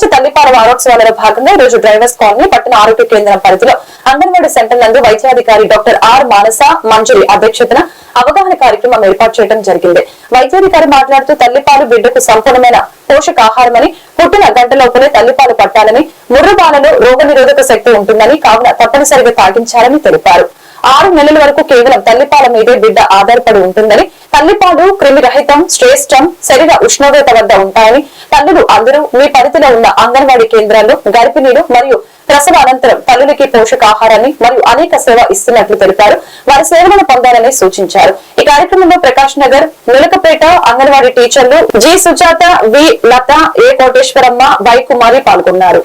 ప్రపంచ తల్లిపాల వారోత్సవాలలో భాగంగా ఈ రోజు డ్రైవర్స్ కాలనీ పట్టణ ఆరోగ్య కేంద్రం పరిధిలో అంగన్వాడీ సెంటర్ నందు వైద్యాధికారి డాక్టర్ ఆర్ మానస మంజురి అధ్యక్షతన అవగాహన కార్యక్రమం ఏర్పాటు చేయడం జరిగింది. వైద్యాధికారి మాట్లాడుతూ తల్లిపాలు బిడ్డకు సంపూర్ణమైన పోషకాహారమని పుట్టిన గంట లోపలే తల్లిపాలు పట్టాలని ముర్రుబాలలో రోగ నిరోధక శక్తి ఉంటుందని కావున తప్పనిసరిగా తాగించాలని తెలిపారు. ఆరు నెలల వరకు కేవలం తల్లిపాల మీదే బిడ్డ ఆధారపడి ఉంటుందని తల్లిపాలు క్రిమిరహితం శ్రేష్టం శరీర ఉష్ణోగ్రత వద్ద ఉంటాయని తల్లులు అందరూ మీ పరిధిలో ఉన్న అంగన్వాడీ కేంద్రాల్లో గర్భిణీలు మరియు ప్రసవ అనంతరం తల్లులకి పోషకాహారాన్ని మరియు అనేక సేవ ఇస్తున్నట్లు తెలిపారు. వారి సేవలను పొందాలని సూచించారు. ఈ కార్యక్రమంలో ప్రకాష్ నగర్ మిలకపేట అంగన్వాడీ టీచర్లు G Sujatha V Latha A Koteswaramma Y Kumari పాల్గొన్నారు.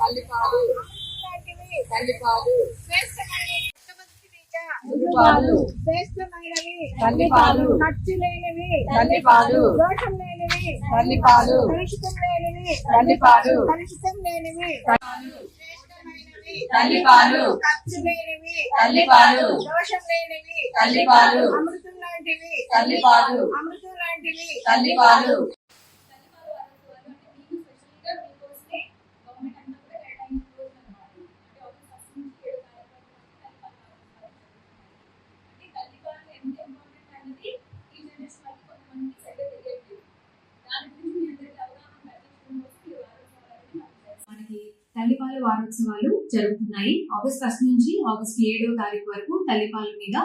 తల్లిపాలు తల్లిపాలు శ్రేష్టమైనవి తల్లిపాలు ఖర్చు లేనివి తల్లిపాలు దోషం లేనివి తల్లిపాలు కలుషితం లేనివి తల్లిపాలు కలుషితం లేనివి శ్రేష్టమైనవి తల్లిపాలు ఖర్చు లేనివి తల్లిపాలు దోషం లేనివి తల్లిపాలు అమృతం లాంటివి తల్లిపాలు అమృతం లాంటివి తల్లిపాలు తల్లిపాల వారోత్సవాలు జరుగుతున్నాయి. ఆగస్ట్ ఫస్ట్ నుంచి ఆగస్ట్ ఏడో తారీఖు వరకు తల్లిపాల మీద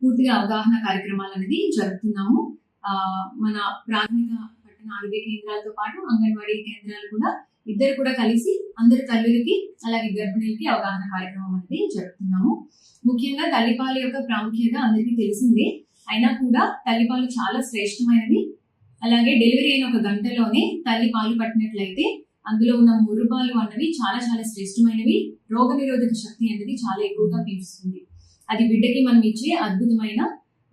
పూర్తిగా అవగాహన కార్యక్రమాలు అనేది జరుపుతున్నాము మన ప్రాథమిక పట్టణ ఆరోగ్య కేంద్రాలతో పాటు అంగన్వాడీ కేంద్రాలు కూడా ఇద్దరు కూడా కలిసి అందరి తల్లులకి అలాగే గర్భిణీలకి అవగాహన కార్యక్రమం అనేది జరుపుతున్నాము. ముఖ్యంగా తల్లిపాల యొక్క ప్రాముఖ్యత అందరికీ తెలిసిందే. అయినా కూడా తల్లిపాలు చాలా శ్రేష్టమైనవి. అలాగే డెలివరీ అయిన ఒక గంటలోనే తల్లి పాలు పట్టినట్లయితే అందులో ఉన్న మురుపాలు అన్నవి చాలా చాలా శ్రేష్టమైనవి. రోగ నిరోధక శక్తి అనేది చాలా ఎక్కువగా పెంచుతుంది అది బిడ్డకి మనం ఇచ్చే అద్భుతమైన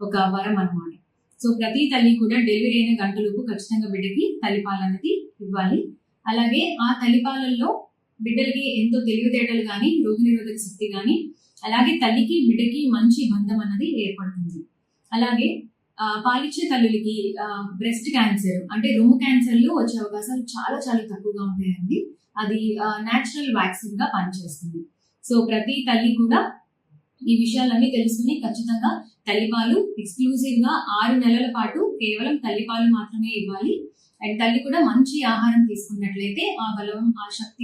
ఒక వరం అనమాట సో ప్రతి తల్లి కూడా డెలివరీ అయిన గంటలోపు ఖచ్చితంగా బిడ్డకి తల్లిపాలు అనేది ఇవ్వాలి. అలాగే ఆ తల్లిపాలల్లో బిడ్డలకి ఎంతో తెలివితేటలు కానీ రోగ నిరోధక శక్తి కానీ అలాగే తల్లికి బిడ్డకి మంచి బంధం అన్నది ఏర్పడుతుంది. అలాగే పాలిచ్చే తల్లులకి బ్రెస్ట్ క్యాన్సర్ అంటే రొమ్ము క్యాన్సర్లు వచ్చే అవకాశాలు చాలా చాలా తక్కువగా ఉంటాయండి. అది న్యాచురల్ వ్యాక్సిన్గా పనిచేస్తుంది. సో ప్రతి తల్లి కూడా ఈ విషయాలన్నీ తెలుసుకుని ఖచ్చితంగా తల్లిపాలు ఎక్స్క్లూజివ్గా ఆరు నెలల పాటు కేవలం తల్లిపాలు మాత్రమే ఇవ్వాలి. అండ్ తల్లి కూడా మంచి ఆహారం తీసుకున్నట్లయితే ఆ బలం ఆ శక్తి